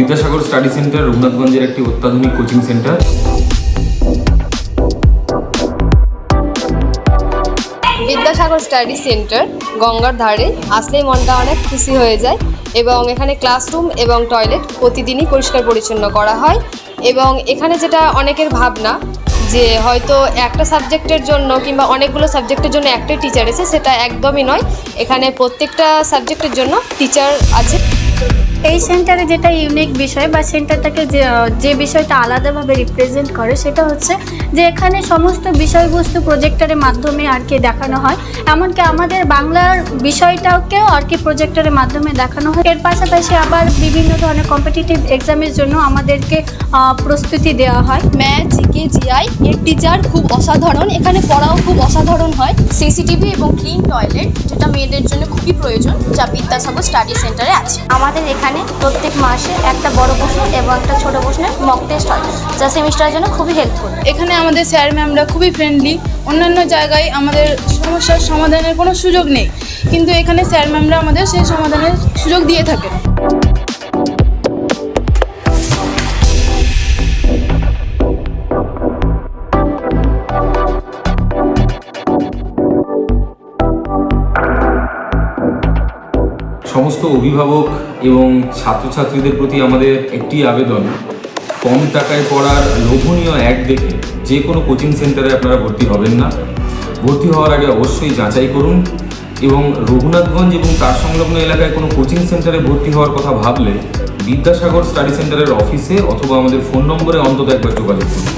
Vidyasagar study centre, রঘুনাথগঞ্জের একটি অত্যাধুনিক coaching center. Vidyasagar study center, গঙ্গার ধারে। আসলেই মনটা অনেক খুশি হয়ে যায় এবং এখানে ক্লাসরুম এবং টয়লেট প্রতিদিনই পরিষ্কার পরিচ্ছন্ন করা হয় এবং এখানে যেটা অনেকের ভাবনা যে হয়তো একটা সাবজেক্টের জন্য কিংবা অনেকগুলো সাবজেক্টের জন্য একটাই টিচার আছে সেটা একদমই নয়। এখানে প্রত্যেকটা সাবজেক্টের জন্য টিচার আছে। এই সেন্টারে যেটা ইউনিক বিষয় বা সেন্টারটাকে যে যে বিষয়টা আলাদাভাবে রিপ্রেজেন্ট করে সেটা হচ্ছে যে এখানে সমস্ত বিষয়বস্তু প্রজেক্টরের মাধ্যমে আর কি দেখানো হয়। এমনকি আমাদের বাংলার বিষয়টাকেও আর কি প্রজেক্টরের মাধ্যমে দেখানো হয়। এর পাশাপাশি আবার বিভিন্ন ধরনের কম্পিটিটিভ এক্সামের জন্য আমাদেরকে প্রস্তুতি দেওয়া হয়। ম্যাথ জিকে জিআই এর টিচার খুব অসাধারণ। এখানে পড়াও খুব অসাধারণ হয়। সিসিটিভি এবং ক্লিন টয়লেট যেটা মেয়েদের জন্য খুবই প্রয়োজন যা বিদ্যাসাগর স্টাডি সেন্টারে আছে। আমাদের এখানে প্রত্যেক মাসে একটা বড় প্রশ্ন এবং একটা ছোট প্রশ্নের মক টেস্ট হয়, যা সেমিস্টারের জন্য খুবই হেল্পফুল এখানে আমাদের স্যার ম্যামরা খুবই ফ্রেন্ডলি অন্যান্য জায়গায় আমাদের সমস্যার সমাধানের কোনো সুযোগ নেই। কিন্তু এখানে স্যার ম্যামরা আমাদের সেই সমাধানের সুযোগ দিয়ে থাকেন। সমস্ত অভিভাবক এবং ছাত্রছাত্রীদের প্রতি আমাদের একটি আবেদন। কম টাকায় পড়ার লোভনীয় অ্যাড দেখে যে কোনো কোচিং সেন্টারে আপনারা ভর্তি হবেন না। ভর্তি হওয়ার আগে অবশ্যই যাচাই করুন এবং রঘুনাথগঞ্জ এবং তার সংলগ্ন এলাকায় কোনো কোচিং সেন্টারে ভর্তি হওয়ার কথা ভাবলে বিদ্যাসাগর স্টাডি সেন্টারের অফিসে অথবা আমাদের ফোন নম্বরে অন্তত একবার যোগাযোগ করুন।